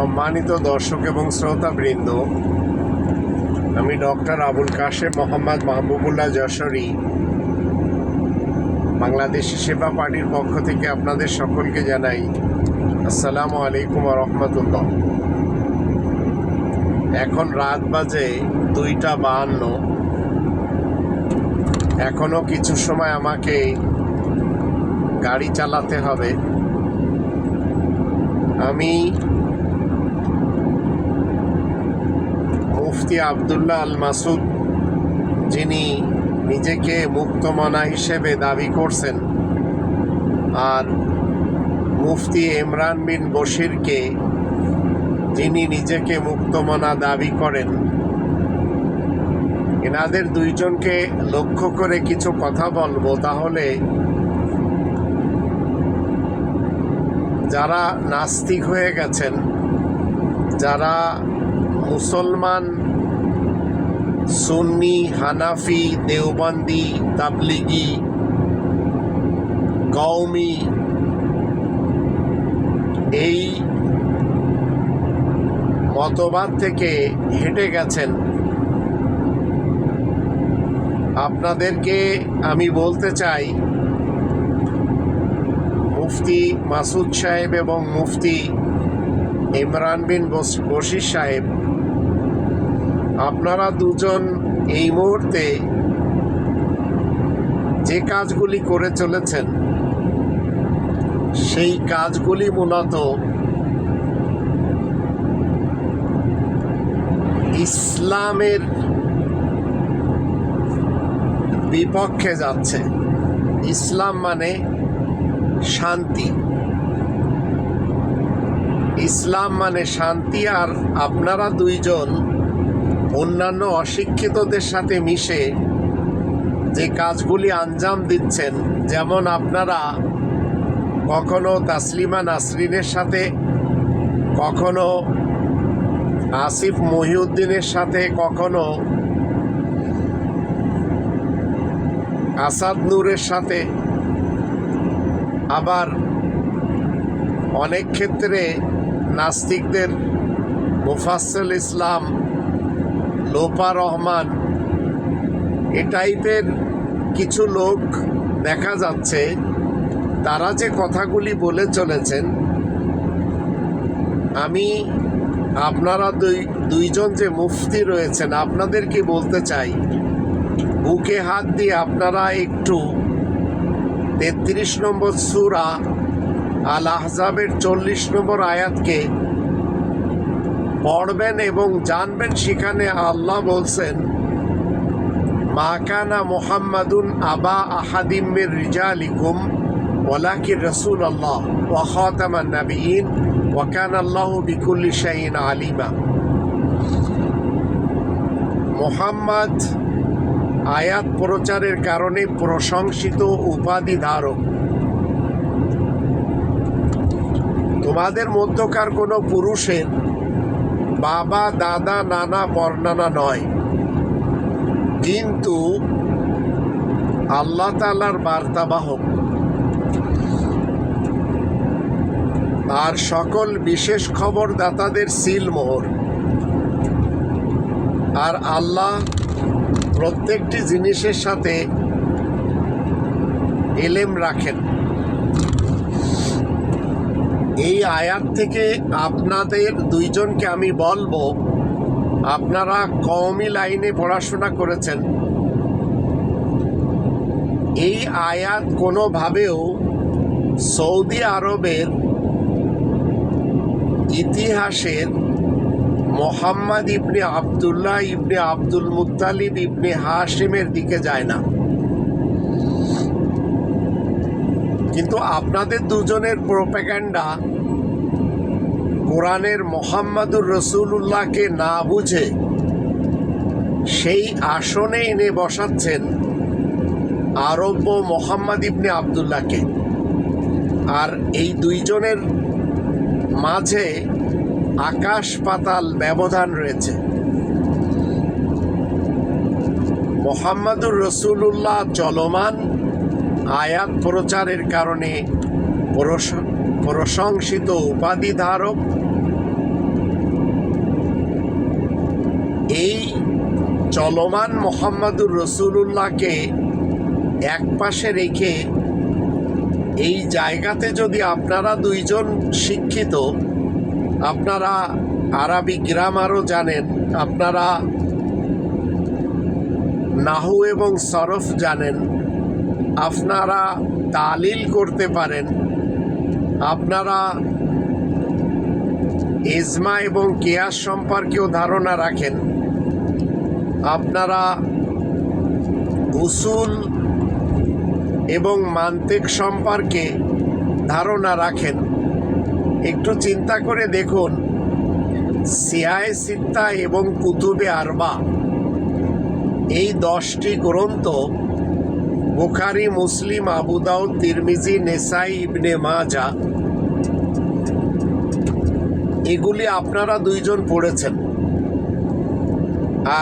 সম্মানিত দর্শক এবং শ্রোতাবৃন্দ, আমি ডক্টর আবুল কাশেম মোহাম্মদ মাহবুবুল্লাহ যশোরী, বাংলাদেশি সেবা পার্টির পক্ষ থেকে আপনাদের সকলকে জানাই আসসালামু আলাইকুম রহমতুল্লাহ। এখন রাত বাজে দুইটা বাহান্ন। এখনও কিছু সময় আমাকে গাড়ি চালাতে হবে। আমি মুফতি আবদুল্লাহ আল মাসুদ যিনি নিজেকে মুক্তমনা হিসেবে দাবি করছেন। আর মুফতি ইমরান বিন বশিরকে যিনি নিজেকে মুক্তমনা দাবি করেন। এনাদের দুইজনকে লক্ষ্য করে কিছু কথা বলব, তাহলে যারা নাস্তিক হয়ে গেছেন, যারা মুসলমান সুন্নি, হানাফি, দেওবন্দি, তাবলিগি, কওমি, এই মতবাদ থেকে হেঁটে গেছেন। আপনাদেরকে আমি বলতে চাই, মুফতি মাসুদ সাহেব এবং মুফতি ইমরান বিন বশির সাহেব আপনারা দুজন এই মুহূর্তে যে কাজগুলি করে চলেছেন, সেই কাজগুলি মূলত ইসলামের বিপক্ষে যাচ্ছে। ইসলাম মানে শান্তি। ইসলাম মানে শান্তি আর আপনারা দুইজন অন্যান্য অশিক্ষিতদের সাথে মিশে যে কাজগুলি আঞ্জাম দিচ্ছেন, যেমন আপনারা কখনো তাসলিমা নাসরিনের সাথে, কখনো আসিফ মহিউদ্দিনের সাথে, কখনো আসাদ নূরের সাথে। আবার অনেক ক্ষেত্রে নাস্তিকদের মুফাসল ইসলাম লোপা রহমান এ টাইপের কিছু লোক দেখা যাচ্ছে, তারা যে কথাগুলি বলে চলেছেন। আমি, আপনারা দুই, দুইজন যে মুফতি রয়েছেন আপনাদেরকে বলতে চাই? বুকে হাত দিয়ে আপনারা একটু তেত্রিশ নম্বর সুরা আল আহজাবের চল্লিশ নম্বর আয়াতকে পড়বেন এবং জানবেন সেখানে আল্লাহ বলছেন মাকানা মোহাম্মদুন আবা আহাদিমের রিজা রিজালিকুম ওলাকি রসুল আল্লাহ ওয়াখাতামান নবীন ওয়াকান আল্লাহ বিকুল্লি শাহিন আলিমা। মোহাম্মদ আয়াত প্রচারের কারণে প্রশংসিত উপাধি ধারক। তোমাদের মধ্যকার কোনো পুরুষের বাবা, দাদা, নানা বর্ণনা নয়। কিন্তু আল্লাহ তালার বার্তাবাহক আর সকল বিশেষ খবর খবরদাতাদের সিলমোহর আর আল্লাহ প্রত্যেকটি জিনিসের সাথে এলেম রাখেন। এই আয়াত থেকে আপনাদের দুইজনকে আমি বলব, আপনারা কওমি লাইনে পড়াশোনা করেছেন। এই আয়াত কোনোভাবেও সৌদি আরবের ইতিহাসের মোহাম্মদ ইবনে আবদুল্লাহ ইবনে আব্দুল মুত্তালিব ইবনে হাশিমের দিকে যায় না। কিন্তু আপনাদের দুজনের প্রোপাগ্যান্ডা কোরআনের মোহাম্মদুর রসুল্লাহকে না বুঝে সেই আসনে এনে বসাচ্ছেন আরব্য মোহাম্মদ ইবনে আবদুল্লাহকে। আর এই দুইজনের মাঝে আকাশ পাতাল ব্যবধান রয়েছে। মোহাম্মদুর রসুল্লাহ চলমান আয়াত প্রচারের কারণে প্রশ- প্রশংসিত উপাধি ধারক এই চলমান মোহাম্মদুর রসুল্লাহকে এক পাশে রেখে এই জায়গাতে যদি আপনারা দুইজন শিক্ষিত, আপনারা আরবি গ্রামারও জানেন, আপনারা নাহু এবং সরফ জানেন আপনারা তালিল করতে পারেন। আপনারা এজমা এবং কেয়াস সম্পর্কেও ধারণা রাখেন। আপনারা উসুল এবং মান্তিক সম্পর্কে ধারণা রাখেন। একটু চিন্তা করে দেখুন, সিয়ায় সিত্তা এবং কুতুবে আরবা, এই দশটি গ্রন্থ বুখারি, মুসলিম আবুদাউদ তিরমিজি, নেসাই, ইবনে মাজা। এগুলি আপনারা দুইজন পড়েছেন।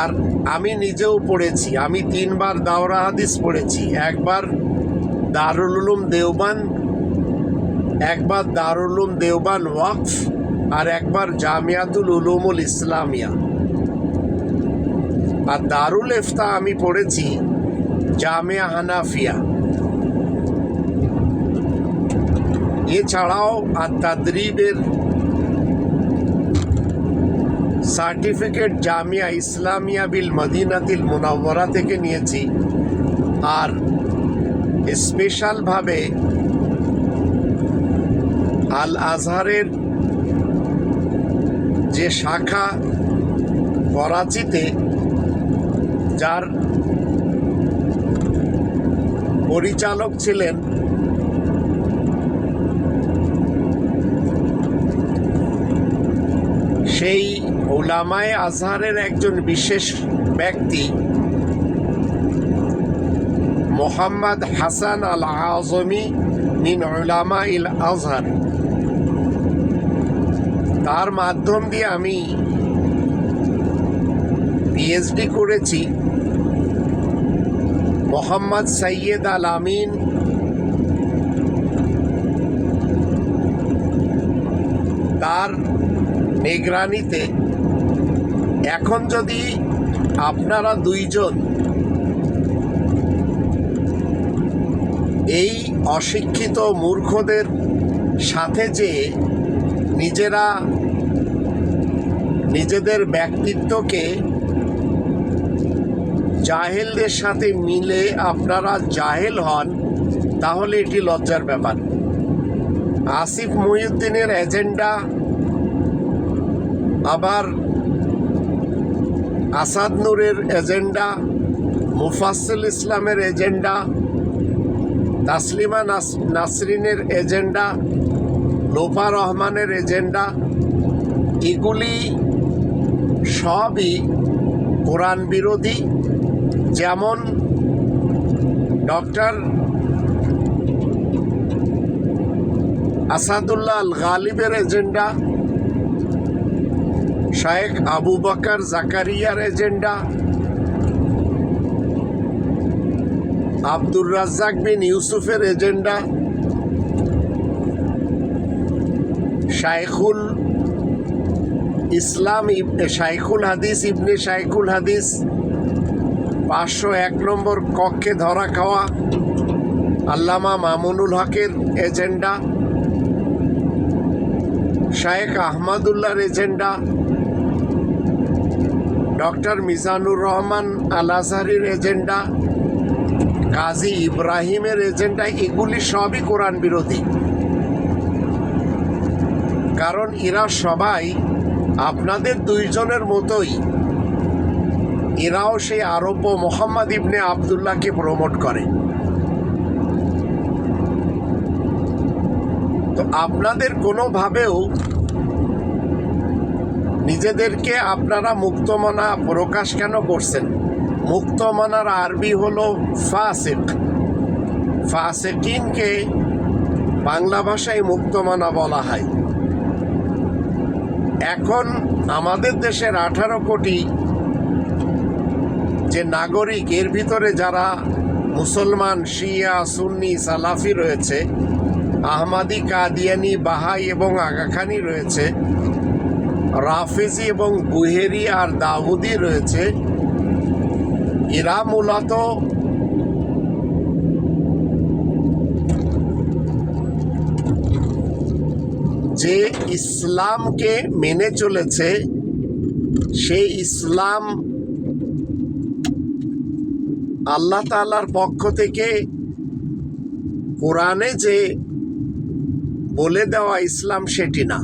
আর আমি নিজেও পড়েছি। আমি তিনবার দাওরা হাদিস পড়েছি। একবার দারুল উলুম দেওবান, একবার দারুল উলুম দেওবান ওয়াকফ, আর একবার জামিয়াতুল উলুমুল ইসলামিয়া। আর দারুল এফতা আমি পড়েছি জামিয়া হানাফিয়া এছাড়াও আর তাদরিবের সার্টিফিকেট জামিয়া ইসলামিয়া বিল মদিনাতিল মুনাওয়ারা থেকে নিয়েছি আর স্পেশালভাবে আল আজহারের যে শাখা করাচিতে যার পরিচালক ছিলেন সেই ওলামায় আজহারের একজন বিশেষ ব্যক্তি, মোহাম্মদ হাসান আল আজমি মিন ওলামা ইল আজহার। তার মাধ্যম দিয়ে আমি পিএইচডি করেছি। মোহাম্মদ সৈয়দ আল আমিন। তার নিগরানিতে এখন যদি আপনারা দুইজন এই অশিক্ষিত মূর্খদের সাথে যে নিজেরা নিজেদের ব্যক্তিত্বকে জাহেলদের সাথে মিলে আপনারা জাহেল হন, তাহলে এটি লজ্জার ব্যাপার। আসিফ মহিউদ্দিনের এজেন্ডা, আবার আসাদ নূরের এজেন্ডা মুফাসিল ইসলামের এজেন্ডা, তাসলিমা নাস- নাসরিনের এজেন্ডা লোপা রহমানের এজেন্ডা, এগুলি সবই কোরআন বিরোধী। যেমন ডক্টর আসাদুল্লাহ আল গালিবের এজেন্ডা, শায়েখ আবু বকর জাকারিয়ার এজেন্ডা, আব্দুর রাজ্জাক বিন ইউসুফের এজেন্ডা শাইখুল ইসলাম শাইখুল হাদিস ইবনে শাইখুল হাদিস পাঁচশো এক নম্বর কক্ষে ধরা খাওয়া, আল্লামা মামুনুল হকের এজেন্ডা, শায়েখ আহমদুল্লাহর এজেন্ডা, ডক্টর মিজানুর রহমান আল আজহারির এজেন্ডা, কাজী ইব্রাহিমের এজেন্ডা, এগুলি সবই কোরআন বিরোধী। কারণ এরা সবাই আপনাদের দুইজনের মতোই এরাও সেই আরব্য মোহাম্মদ ইবনে আবদুল্লাহকে প্রমোট করে। তো আপনাদের কোনোভাবেও নিজেদেরকে আপনারা মুক্তমনা প্রকাশ কেন করছেন? মুক্তমনার আরবি হলো ফাসেক। ফাসেকিনকে বাংলা ভাষায় মুক্তমনা বলা হয়। এখন আমাদের দেশের আঠারো কোটি যে নাগরিক, এর ভিতরে যারা মুসলমান, শিয়া, সুন্নি, সালাফি রয়েছে, আহমাদি, কাদিয়ানি, বাহাই এবং আগাখানি রয়েছে, রাফেজি এবং বুহেরি আর দাউদি রয়েছে, এরা মূলত যে ইসলামকে মেনে চলেছে, সেই ইসলাম আল্লাহ তাআলার পক্ষ থেকে কোরআনে যে বলে দেওয়া ইসলাম সেটি না।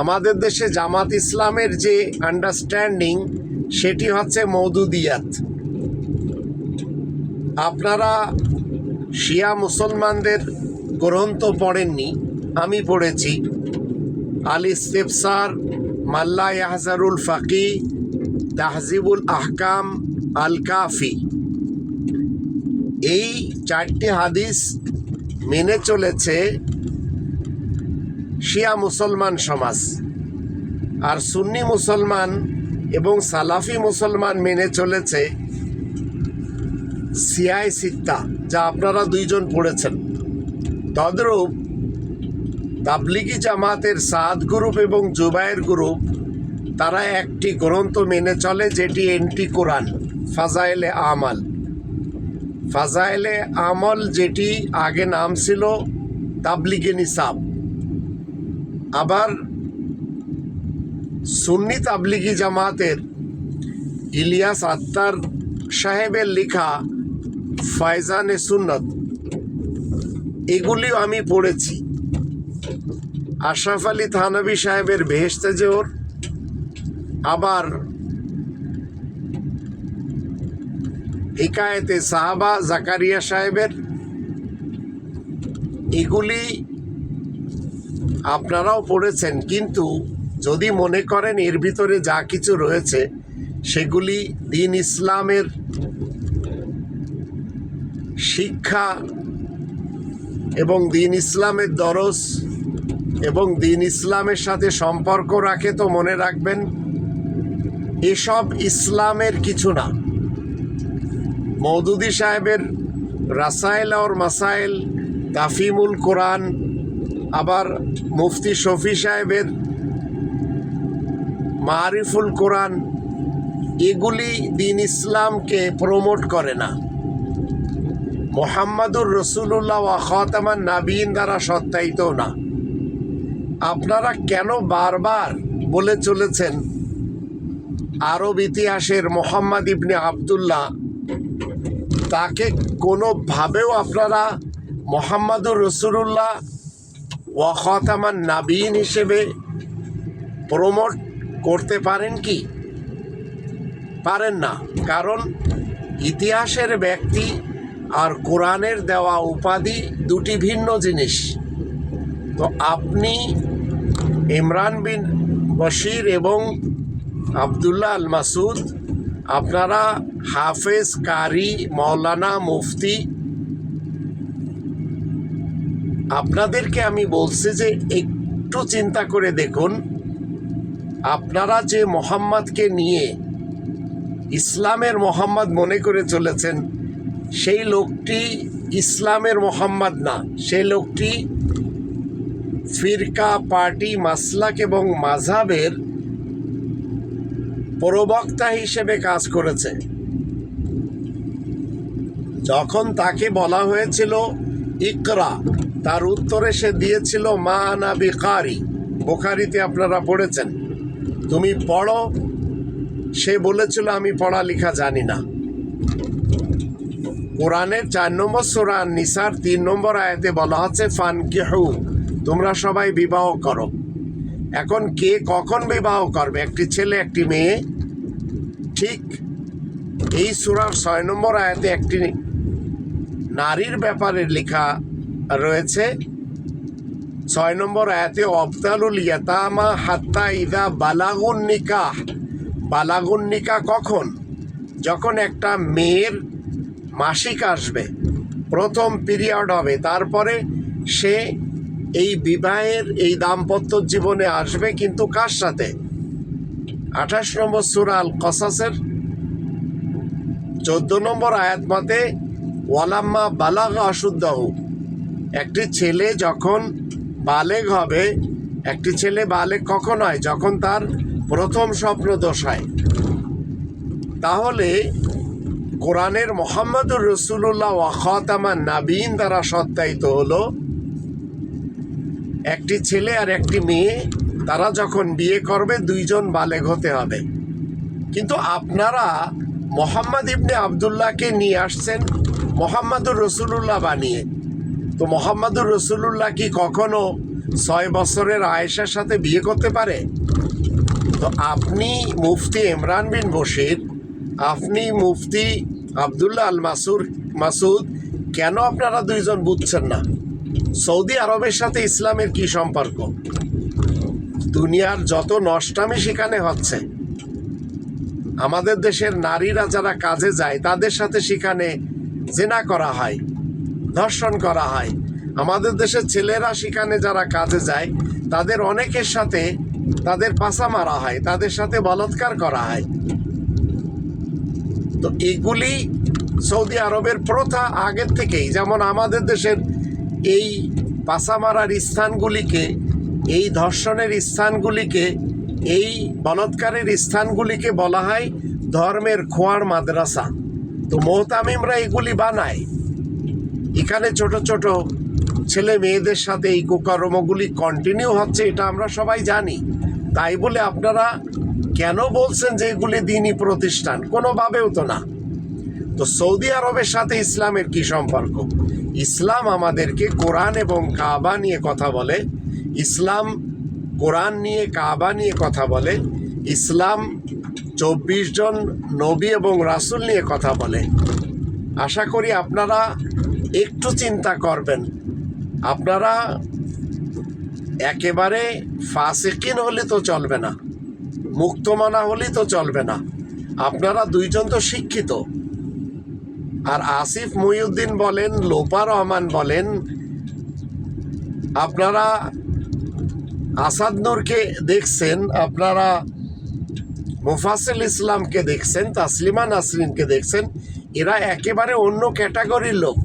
আমাদের দেশে জামাত ইসলামের যে আন্ডারস্ট্যান্ডিং সেটি হচ্ছে মৌদুদিয়াত আপনারা শিয়া মুসলমানদের গ্রন্থ পড়েননি, আমি পড়েছি। আল ইস্তেফসার মাল্লা ইয়াহজারুল ফাকি তাহজিবুল আহকাম আল কাফি এই চারটি হাদিস মেনে চলেছে শিয়া মুসলমান সমাজ। আর সুন্নি মুসলমান এবং সালাফি মুসলমান মেনে চলেছে সিয়াই সিত্তা, যা আপনারা দুইজন পড়েছেন। তদ্রূপ তাবলিগি জামাতের সাদ গ্রুপ এবং জুবায়ের গ্রুপ তারা একটি গ্রন্থ মেনে চলে যেটি এন্টি কোরআন, ফাজাইলে আমাল। ফাজাইলে আমল যেটি আগে নাম ছিল তাবলিগে নিসাব। আবার সুন্নি তাবলিগি জামাতের ইলিয়াস আত্মার সাহেবের লেখা ফায়জানে সুন্নত, এগুলিও আমি পড়েছি। আশরাফ আলী থানবী সাহেবের বেহেস্তে জোর আবার হিকায়েতে সাহাবা জাকারিয়া সাহেবের এগুলি আপনারাও পড়েছেন, কিন্তু যদি মনে করেন এর ভিতরে যা কিছু রয়েছে, সেগুলি দিন ইসলামের শিক্ষা এবং দিন ইসলামের দরস এবং দিন ইসলামের সাথে সম্পর্ক রাখে তো মনে রাখবেন। এসব ইসলামের কিছু না। মৌদুদি সাহেবের রাসায়েল আর মাসাইল তাফিমুল কোরআন, আবার মুফতি শফি সাহেবের মারিফুল কোরআন, এগুলি দিন ইসলামকে প্রমোট করে না। মোহাম্মদুর রসুল্লাহ খতামান নাবিন দ্বারা সত্যায়িত না। আপনারা কেন বারবার বলে চলেছেন আরব ইতিহাসের মোহাম্মদ ইবনে আবদুল্লাহ। তাকে কোনোভাবেও আপনারা মোহাম্মদুর রসুল্লাহ ওয়া খতামান নাবিন হিসেবে প্রমোট করতে পারেন কি? পারেন না। কারণ ইতিহাসের ব্যক্তি আর কোরআনের দেওয়া উপাধি দুটি ভিন্ন জিনিস। তো আপনি ইমরান বিন বশির এবং আবদুল্লাহ আল মাসুদ, আপনারা হাফেজ কারি মৌলানা মুফতি। আপনাদেরকে আমি বলছি যে একটু চিন্তা করে দেখুন, আপনারা যে মোহাম্মদকে নিয়ে ইসলামের মোহাম্মদ মনে করে চলেছেন, সেই লোকটি ইসলামের মোহাম্মদ না সেই লোকটি ফিরকা পার্টি, মাসলাক এবং মাঝাবের প্রবক্তা হিসেবে কাজ করেছে। যখন তাকে বলা হয়েছিল, ইকরা তার উত্তরে সে দিয়েছিল, মা আনা বিকারি বোখারিতে আপনারা পড়েছেন। তুমি পড়ো, সে বলেছিল, আমি পড়ালেখা জানি না কোরআনের চার নম্বর সোরা নিসার তিন নম্বর আয়াতে বলা হচ্ছে ফান কেহু তোমরা সবাই বিবাহ করো। এখন কে কখন বিবাহ করবে? একটি ছেলে, একটি মেয়ে? ঠিক এই সুরার ছয় নম্বর আয়াতে একটি নারীর ব্যাপারে লেখা রয়েছে। ছয় নম্বর আয়াতে অবতালুল ইয়াতামা হাত্তা ইদা বালাগুন নিকাহ। বালাগুন নিকাহ কখন? যখন একটা মেয়ের মাসিক আসবে, প্রথম পিরিয়ড হবে। তারপরে সে এই বিবাহের এই দাম্পত্য জীবনে আসবে কিন্তু কার সাথে? আঠাশ নম্বর সুরাল কসাসের চোদ্দ নম্বর আয়াত মতে, ওয়ালাম্মা বালাগ অশুদ্ধ একটি ছেলে যখন বালেগ হবে, একটি ছেলে বালে কখন হয়? যখন তার প্রথম স্বপ্ন দোষ হয়। তাহলে কোরআনের মোহাম্মদুর রসুল্লাহ ওয়াখাতামা নাবিন দ্বারা সত্যায়িত হলো একটি ছেলে আর একটি মেয়ে, তারা যখন বিয়ে করবে, দুইজন বালেগ হতে হবে। কিন্তু আপনারা মোহাম্মদ ইবনে আবদুল্লাহকে নিয়ে আসছেন মোহাম্মদুর রসুল্লাহ বানিয়ে। তো মোহাম্মদুর রসুল্লাহ কি কখনো ছয় বছরের আয়েশার সাথে বিয়ে করতে পারে? তো আপনি মুফতি ইমরান বিন বশির, আপনি মুফতি আবদুল্লাহ আল মাসুর মাসুদ, কেন আপনারা দুইজন বুঝছেন না? সৌদি আরবের সাথে ইসলামের কি সম্পর্ক? দুনিয়ার যত নষ্টামি সেখানে হচ্ছে। আমাদের দেশের নারীরা যারা কাজে যায়, তাদের সাথে সেখানে জেনা করা হয়, ধর্ষণ করা হয়। আমাদের দেশের ছেলেরা সেখানে যারা কাজে যায়, তাদের অনেকের সাথে তাদের পাশা মারা হয়, তাদের সাথে বলৎকার করা হয়। তো এগুলি সৌদি আরবের প্রথা আগের থেকেই। যেমন আমাদের দেশের এই পাশা মারার স্থানগুলিকে, এই ধর্ষণের স্থানগুলিকে, এই বলৎকারের স্থানগুলিকে বলা হয় ধর্মের খোয়ার মাদ্রাসা। তো মোহতামিমরা এগুলি বানায়। এখানে ছোট ছোট ছেলে মেয়েদের সাথে এই কুকর্মগুলি কন্টিনিউ হচ্ছে, এটা আমরা সবাই জানি। তাই বলে আপনারা কেন বলছেন যে এগুলি দিনই প্রতিষ্ঠান? কোনোভাবেও তো না। তো সৌদি আরবের সাথে ইসলামের কি সম্পর্ক? ইসলাম আমাদেরকে কোরআন এবং কাবা নিয়ে কথা বলে, ইসলাম কোরআন নিয়ে, কাবা নিয়ে কথা বলে, ইসলাম চব্বিশ জন নবী এবং রাসূল নিয়ে কথা বলে। আশা করি আপনারা একটু চিন্তা করবেন। আপনারা একেবারে ফাসেকিন হলে তো চলবে না, মুক্তমানা হলে তো চলবে না। আপনারা দুইজন তো শিক্ষিত। আর আসিফ মহিউদ্দিন বলেন, লোপা রহমান বলেন, আপনারা আসাদ নূরকে দেখছেন, আপনারা মুফাসিল ইসলামকে দেখছেন, তাসলিমা নাসরিনকে দেখছেন, এরা একেবারে অন্য ক্যাটাগরির লোক।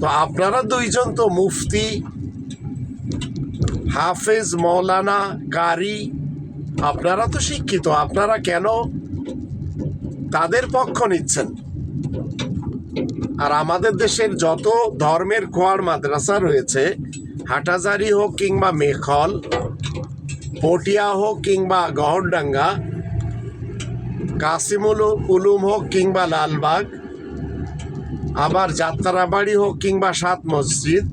তো আপনারা দুইজন তো মুফতি, হাফেজ, মৌলানা, কারি, আপনারা তো শিক্ষিত, আপনারা কেন তাদের পক্ষ নিচ্ছেন? আর আমাদের দেশের যত ধর্মের খোয়ার মাদ্রাসা রয়েছে, হাটাজারি হোক কিংবা মেখল, পটিয়া হোক কিংবা গহরডাঙ্গা কাসিমুল উলুম হোক কিংবা লালবাগ, আবার যাত্রাবাড়ি হোক কিংবা সাত মসজিদ,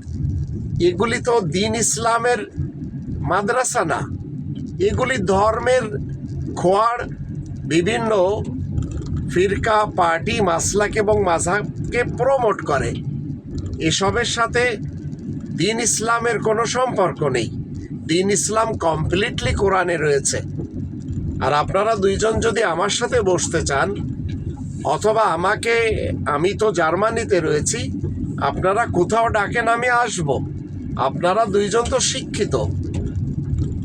এগুলি তো দিন ইসলামের মাদ্রাসা না। এগুলি ধর্মের খোয়ার বিভিন্ন ফিরকা, পার্টি, মাসলাক এবং মাঝাবকে প্রমোট করে। এসবের সাথে দিন ইসলামের কোনো সম্পর্ক নেই। দিন ইসলাম কমপ্লিটলি কোরআনে রয়েছে। আর আপনারা দুইজন যদি আমার সাথে বসতে চান, অথবা আমাকে, আমি তো জার্মানিতে রয়েছি, আপনারা কোথাও ডাকেন, আমি আসব। আপনারা দুইজন তো শিক্ষিত।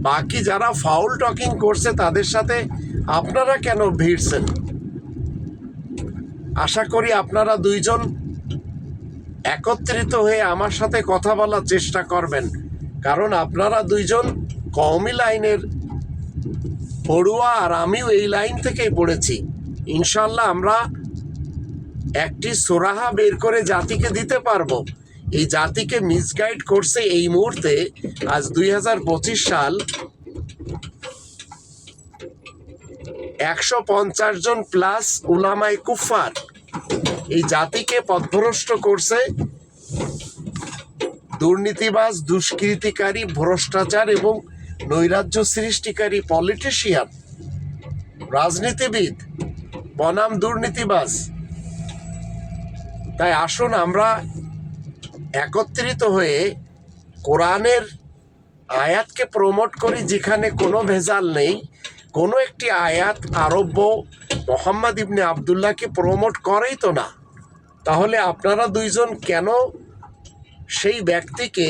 বাকি যারা ফাউল টকিং করছে, তাদের সাথে আপনারা কেন ভিড়ছেন? আশা করি আপনারা দুইজন একত্রিত হয়ে আমার সাথে কথা বলার চেষ্টা করবেন। কারণ আপনারা দুইজন কওমি লাইনের পড়ুয়া আর আমিও এই লাইন থেকেই পড়েছি। ইনশাল্লাহ আমরা একটি সোরাহা বের করে জাতিকে দিতে পারব। এই জাতিকে মিসগাইড করছে এই মুহূর্তে আজ দুই হাজার পঁচিশ সাল একশো পঞ্চাশ জন প্লাস উলামাই কুফার এই জাতিকে পথভ্রষ্ট করছে দুর্নীতিবাজ, দুষ্কৃতিকারী, ভ্রষ্টাচার এবং নৈরাজ্য সৃষ্টিকারী পলিটিশিয়ান রাজনীতিবিদ, বনাম দুর্নীতিবাজ। তাই আসুন আমরা একত্রিত হয়ে কোরআনের আয়াতকে প্রমোট করি যেখানে কোনো ভেজাল নেই। কোনো একটি আয়াত আরব্য মোহাম্মদ ইবনে আবদুল্লাহকে প্রমোট করেই তো না। তাহলে আপনারা দুইজন কেন সেই ব্যক্তিকে,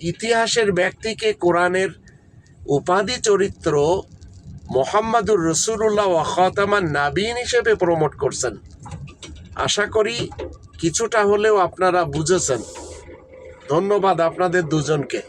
ইতিহাসের ব্যক্তিকে, কোরআনের উপাধি চরিত্র মোহাম্মদুর রসুল্লাহ ওয়াখাতামান নাবিন হিসেবে প্রমোট করছেন? আশা করি কিছুটা হলেও আপনারা বুঝেছেন। ধন্যবাদ আপনাদের দুজনকে।